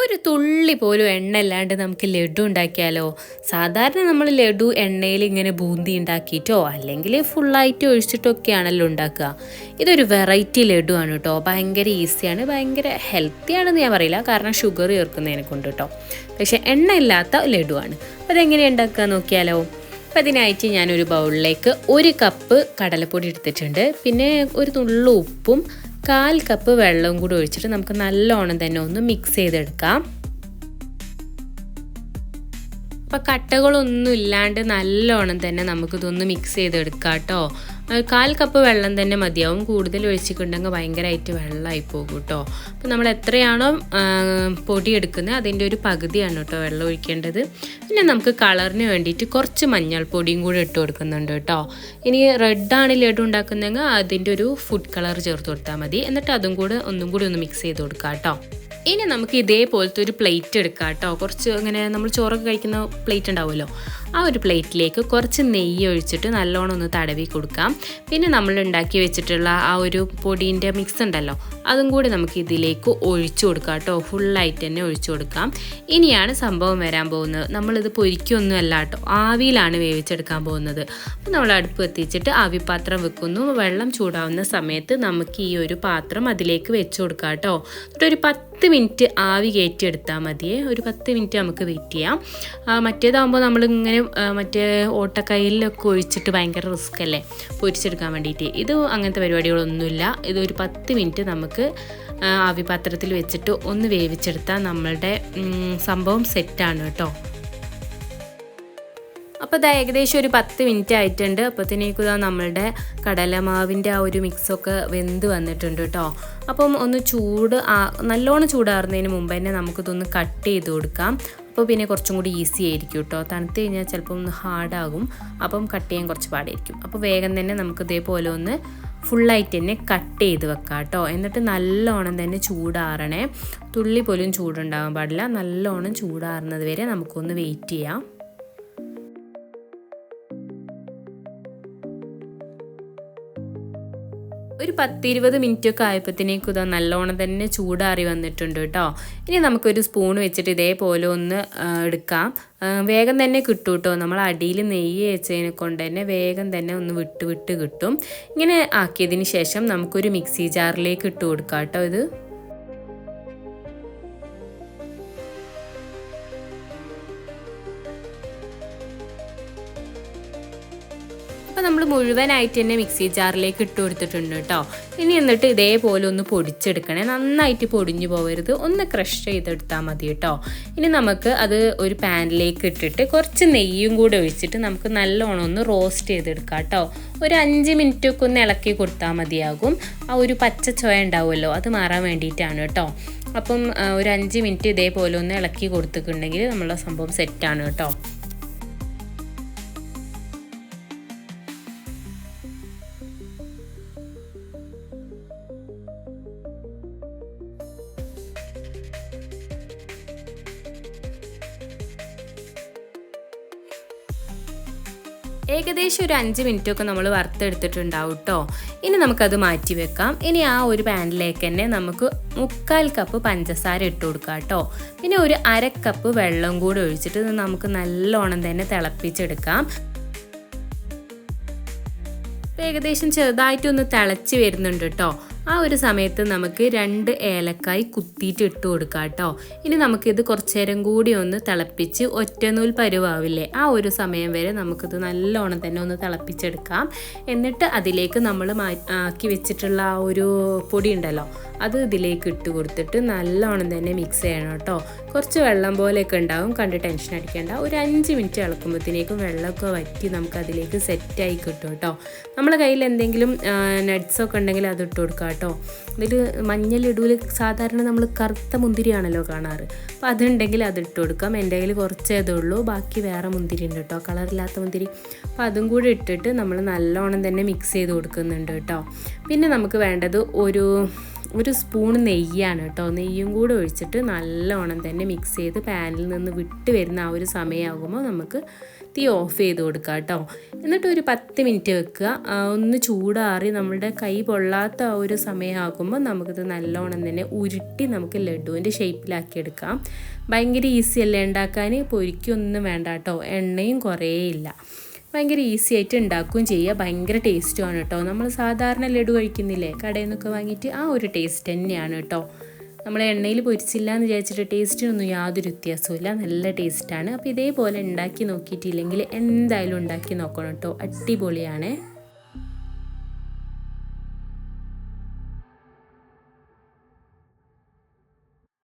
ഒരു തുള്ളി പോലും എണ്ണ ഇല്ലാണ്ട് നമുക്ക് ലഡു ഉണ്ടാക്കിയാലോ? സാധാരണ നമ്മൾ ലഡു എണ്ണയിൽ ഇങ്ങനെ ബൂന്തി ഉണ്ടാക്കിയിട്ടോ അല്ലെങ്കിൽ ഫുള്ളായിട്ട് ഒഴിച്ചിട്ടൊക്കെയാണല്ലോ ഉണ്ടാക്കുക. ഇതൊരു വെറൈറ്റി ലഡു ആണ് കേട്ടോ. ഭയങ്കര ഈസിയാണ് ഭയങ്കര ഹെൽത്തി ആണെന്ന് ഞാൻ പറയില്ല. കാരണം ഷുഗർ ചേർക്കുന്നതിനെ കൊണ്ട് കേട്ടോ. പക്ഷേ എണ്ണ ഇല്ലാത്ത ലഡു ആണ്. അപ്പോൾ അതെങ്ങനെ ഉണ്ടാക്കുക നോക്കിയാലോ? അപ്പം അതിനായിട്ട് ഞാനൊരു ബൗളിലേക്ക് ഒരു കപ്പ് കടലപ്പൊടി എടുത്തിട്ടുണ്ട്. പിന്നെ ഒരു നുള്ളു ഉപ്പും കാൽ കപ്പ് വെള്ളവും കൂടി ഒഴിച്ചിട്ട് നമുക്ക് നല്ലോണം തന്നെ ഒന്ന് മിക്സ് ചെയ്തെടുക്കാം. അപ്പം കട്ടകളൊന്നും ഇല്ലാണ്ട് നല്ലോണം തന്നെ നമുക്കിതൊന്ന് മിക്സ് ചെയ്തെടുക്കാം കേട്ടോ കാൽ കപ്പ് വെള്ളം തന്നെ മതിയാവും. കൂടുതൽ ഒഴിച്ചിട്ടുണ്ടെങ്കിൽ ഭയങ്കരമായിട്ട് വെള്ളമായി പോകും കേട്ടോ അപ്പം നമ്മൾ എത്രയാണോ പൊടി എടുക്കുന്നത് അതിന്റെ ഒരു പകുതിയാണ് കേട്ടോ വെള്ളം ഒഴിക്കേണ്ടത്. പിന്നെ നമുക്ക് കളറിന് വേണ്ടിയിട്ട് കുറച്ച് മഞ്ഞൾപ്പൊടിയും കൂടി ഇട്ട് കൊടുക്കുന്നുണ്ട് കേട്ടോ ഇനി റെഡാണ് ലഡു ഉണ്ടാക്കുന്നതെങ്കിൽ അതിന്റെ ഒരു ഫുഡ് കളർ ചേർത്ത് കൊടുത്താൽ മതി. എന്നിട്ട് അതും കൂടെ ഒന്നും കൂടി ഒന്ന് മിക്സ് ചെയ്ത് കൊടുക്കാം കേട്ടോ ഇനി നമുക്ക് ഇതേപോലത്തെ ഒരു പ്ലേറ്റ് എടുക്കാം കേട്ടോ. കുറച്ച് ഇങ്ങനെ നമ്മൾ ചോറൊക്കെ കഴിക്കുന്ന പ്ലേറ്റ് ഉണ്ടാവുമല്ലോ. ആ ഒരു പ്ലേറ്റിലേക്ക് കുറച്ച് നെയ്യ് ഒഴിച്ചിട്ട് നല്ലോണം ഒന്ന് തടവി കൊടുക്കാം. പിന്നെ നമ്മൾ ഉണ്ടാക്കി വെച്ചിട്ടുള്ള ആ ഒരു പൊടീന്റെ മിക്സ് ഉണ്ടല്ലോ അതും കൂടി നമുക്ക് ഇതിലേക്ക് ഒഴിച്ചു കൊടുക്കാം കേട്ടോ. ഫുള്ളായിട്ട് തന്നെ ഒഴിച്ചു കൊടുക്കാം. ഇനിയാണ് സംഭവം വരാൻ പോകുന്നത്. നമ്മളിത് പൊരിക്കൊന്നും അല്ല കേട്ടോ. ആവിയിലാണ് വേവിച്ചെടുക്കാൻ പോകുന്നത്. അപ്പോൾ നമ്മൾ അടുപ്പ് എത്തിച്ചിട്ട് ആവിപാത്രം വെക്കുന്നു. വെള്ളം ചൂടാവുന്ന സമയത്ത് നമുക്ക് ഈ ഒരു പാത്രം അതിലേക്ക് വെച്ച് കൊടുക്കാം കേട്ടോ. എന്നിട്ടൊരു പത്ത് മിനിറ്റ് ആവി കയറ്റിയെടുത്താൽ മതിയേ. ഒരു പത്ത് മിനിറ്റ് നമുക്ക് വെയിറ്റ് ചെയ്യാം. മറ്റേതാകുമ്പോൾ നമ്മളിങ്ങനെ മറ്റേ ഓട്ടക്കൈയിലൊക്കെ ഒഴിച്ചിട്ട് ഭയങ്കര റിസ്ക് അല്ലേ? പൊരിച്ചെടുക്കാൻ വേണ്ടിയിട്ട് ഇത് അങ്ങനത്തെ പരിപാടികളൊന്നുമില്ല. ഇത് ഒരു പത്ത് മിനിറ്റ് നമുക്ക് ആവി പാത്രത്തിൽ വെച്ചിട്ട് ഒന്ന് വേവിച്ചെടുത്താൽ നമ്മളുടെ സംഭവം സെറ്റാണ് കേട്ടോ. അപ്പോൾ ഇത് ഏകദേശം ഒരു പത്ത് മിനിറ്റ് ആയിട്ടുണ്ട്. അപ്പോഴത്തേക്കും നമ്മളുടെ കടലമാവിന്റെ ആ ഒരു മിക്സൊക്കെ വെന്ത് വന്നിട്ടുണ്ട് കേട്ടോ അപ്പം ഒന്ന് ചൂട് നല്ലോണം ചൂടാറുന്നതിന് മുമ്പ് തന്നെ നമുക്കിതൊന്ന് കട്ട് ചെയ്ത് കൊടുക്കാം. അപ്പോൾ പിന്നെ കുറച്ചും കൂടി ഈസി ആയിരിക്കും കേട്ടോ തണുത്ത് കഴിഞ്ഞാൽ ചിലപ്പോൾ ഒന്ന് ഹാർഡാകും അപ്പം കട്ട് ചെയ്യാൻ കുറച്ച് പാടായിരിക്കും. അപ്പോൾ വേഗം തന്നെ നമുക്ക് ഇതേപോലെ ഒന്ന് ഫുള്ളായിട്ട് തന്നെ കട്ട് ചെയ്ത് വെക്കാം കേട്ടോ എന്നിട്ട് നല്ലോണം തന്നെ ചൂടാറണേ. തുള്ളി പോലും ചൂടുണ്ടാകാൻ പാടില്ല. നല്ലോണം ചൂടാറുന്നത് വരെ നമുക്കൊന്ന് വെയിറ്റ് ചെയ്യാം. ഒരു പത്തിരുപത് മിനിറ്റ് ഒക്കെ ആയപ്പോഴത്തേക്കും ഇതാ നല്ലോണം തന്നെ ചൂടാറി വന്നിട്ടുണ്ട് കേട്ടോ. ഇനി നമുക്കൊരു സ്പൂൺ വെച്ചിട്ട് ഇതേപോലെ ഒന്ന് എടുക്കാം. വേഗം തന്നെ കിട്ടും കേട്ടോ. നമ്മൾ അടിയിൽ നെയ്യ് വെച്ചതിനെ കൊണ്ട് തന്നെ വേഗം തന്നെ ഒന്ന് വിട്ട് വിട്ട് കിട്ടും. ഇങ്ങനെ ആക്കിയതിന് ശേഷം നമുക്കൊരു മിക്സി ജാറിലേക്ക് ഇട്ട് കൊടുക്കാം കേട്ടോ ഇത്. അപ്പോൾ നമ്മൾ മുഴുവനായിട്ട് തന്നെ മിക്സി ജാറിലേക്ക് ഇട്ട് കൊടുത്തിട്ടുണ്ട് കേട്ടോ ഇനി എന്നിട്ട് ഇതേപോലെ ഒന്ന് പൊടിച്ചെടുക്കണേ. നന്നായിട്ട് പൊടിഞ്ഞു പോകരുത് ഒന്ന് ക്രഷ് ചെയ്തെടുത്താൽ മതി കേട്ടോ ഇനി നമുക്ക് അത് ഒരു പാനിലേക്ക് ഇട്ടിട്ട് കുറച്ച് നെയ്യും കൂടെ ഒഴിച്ചിട്ട് നമുക്ക് നല്ലോണം ഒന്ന് റോസ്റ്റ് ചെയ്തെടുക്കാം കേട്ടോ ഒരു അഞ്ച് മിനിറ്റ് ഒക്കെ ഒന്ന് ഇളക്കി കൊടുത്താൽ മതിയാകും. ആ ഒരു പച്ച ചോയ ഉണ്ടാവുമല്ലോ അത് മാറാൻ വേണ്ടിയിട്ടാണ് കേട്ടോ അപ്പം ഒരു അഞ്ച് മിനിറ്റ് ഇതേപോലെ ഒന്ന് ഇളക്കി കൊടുത്തിട്ടുണ്ടെങ്കിൽ നമ്മളെ സംഭവം സെറ്റാണ് കേട്ടോ ഏകദേശം ഒരു അഞ്ച് മിനിറ്റ് ഒക്കെ നമ്മൾ വറുത്തെടുത്തിട്ടുണ്ടാവും കേട്ടോ ഇനി നമുക്കത് മാറ്റി വെക്കാം. ഇനി ആ ഒരു പാനിലേക്ക് തന്നെ നമുക്ക് മുക്കാൽ കപ്പ് പഞ്ചസാര ഇട്ട് കൊടുക്കാം കേട്ടോ പിന്നെ ഒരു അര കപ്പ് വെള്ളം കൂടി ഒഴിച്ചിട്ട് നമുക്ക് നല്ലോണം തന്നെ തിളപ്പിച്ചെടുക്കാം. ഏകദേശം ചെറുതായിട്ടൊന്ന് തിളച്ച് വരുന്നുണ്ട് കേട്ടോ ആ ഒരു സമയത്ത് നമുക്ക് രണ്ട് ഏലക്കായ് കുത്തിയിട്ട് ഇട്ട് കൊടുക്കാം കേട്ടോ. ഇനി നമുക്കിത് കുറച്ചു നേരം കൂടി ഒന്ന് തിളപ്പിച്ച് ഒറ്റനൂൽ പരുവാവില്ലേ ആ ഒരു സമയം വരെ നമുക്കിത് നല്ലോണം തന്നെ ഒന്ന് തിളപ്പിച്ചെടുക്കാം. എന്നിട്ട് അതിലേക്ക് നമ്മൾ ആക്കി വെച്ചിട്ടുള്ള ആ ഒരു പൊടി ഉണ്ടല്ലോ അത് ഇതിലേക്ക് ഇട്ട് കൊടുത്തിട്ട് നല്ലോണം തന്നെ മിക്സ് ചെയ്യണം കേട്ടോ. കുറച്ച് വെള്ളം പോലെയൊക്കെ ഉണ്ടാവും. കണ്ട് ടെൻഷൻ അടിക്കേണ്ട. ഒരു അഞ്ച് മിനിറ്റ് ഇളക്കുമ്പോഴത്തേക്കും വെള്ളമൊക്കെ വറ്റി നമുക്ക് അതിലേക്ക് സെറ്റായി കിട്ടും കേട്ടോ. നമ്മളെ കയ്യിൽ എന്തെങ്കിലും നട്ട്സൊക്കെ ഉണ്ടെങ്കിൽ അത് ഇട്ട് കൊടുക്കാം കേട്ടോ. ഇതിൽ മഞ്ഞളിടൂൽ സാധാരണ നമ്മൾ കറുത്ത മുന്തിരിയാണല്ലോ കാണാറ്. അപ്പോൾ അതുണ്ടെങ്കിൽ അത് ഇട്ട് കൊടുക്കാം. എന്റെ കയ്യിൽ കുറച്ചേ ഉള്ളൂ ബാക്കി വേറെ മുന്തിരി ഉണ്ട് കേട്ടോ. കളറില്ലാത്ത മുന്തിരി. അപ്പോൾ അതും കൂടി ഇട്ടിട്ട് നമ്മൾ നല്ലോണം തന്നെ മിക്സ് ചെയ്ത് കൊടുക്കുന്നുണ്ട് കേട്ടോ. പിന്നെ നമുക്ക് വേണ്ടത് ഒരു ഒരു സ്പൂൺ നെയ്യാണ് കേട്ടോ. നെയ്യും കൂടെ ഒഴിച്ചിട്ട് നല്ലോണം തന്നെ മിക്സ് ചെയ്ത് പാനിൽ നിന്ന് വിട്ട് വരുന്ന ആ ഒരു സമയമാകുമ്പോൾ നമുക്ക് തീ ഓഫ് ചെയ്ത് കൊടുക്കുക കേട്ടോ. എന്നിട്ട് ഒരു പത്ത് മിനിറ്റ് വെക്കുക. ഒന്ന് ചൂടാറി നമ്മുടെ കൈ പൊള്ളാത്ത ആ ഒരു സമയമാകുമ്പോൾ നമുക്കിത് നല്ലോണം തന്നെ ഉരുട്ടി നമുക്ക് ലഡുവിന്റെ ഷേപ്പിലാക്കി എടുക്കാം. ഭയങ്കര ഈസി അല്ലേ ഉണ്ടാക്കാൻ? പൊരിക്കൊന്നും വേണ്ട കേട്ടോ. എണ്ണയും കുറേ ഇല്ല. ഭയങ്കര ഈസി ആയിട്ട് ഉണ്ടാക്കുകയും ചെയ്യുക. ഭയങ്കര ടേസ്റ്റുമാണ് കേട്ടോ. നമ്മൾ സാധാരണ ലഡു കഴിക്കുന്നില്ലേ? കടയിൽ നിന്നൊക്കെ വാങ്ങിയിട്ട് ആ ഒരു ടേസ്റ്റ് തന്നെയാണ് കേട്ടോ. നമ്മൾ എണ്ണയിൽ പൊരിച്ചില്ല എന്ന് വിചാരിച്ചിട്ട് ടേസ്റ്റിനൊന്നും യാതൊരു വ്യത്യാസവും നല്ല ടേസ്റ്റാണ് അപ്പോൾ ഇതേപോലെ ഉണ്ടാക്കി നോക്കിയിട്ടില്ലെങ്കിൽ എന്തായാലും ഉണ്ടാക്കി നോക്കണം കേട്ടോ. അടിപൊളിയാണ്.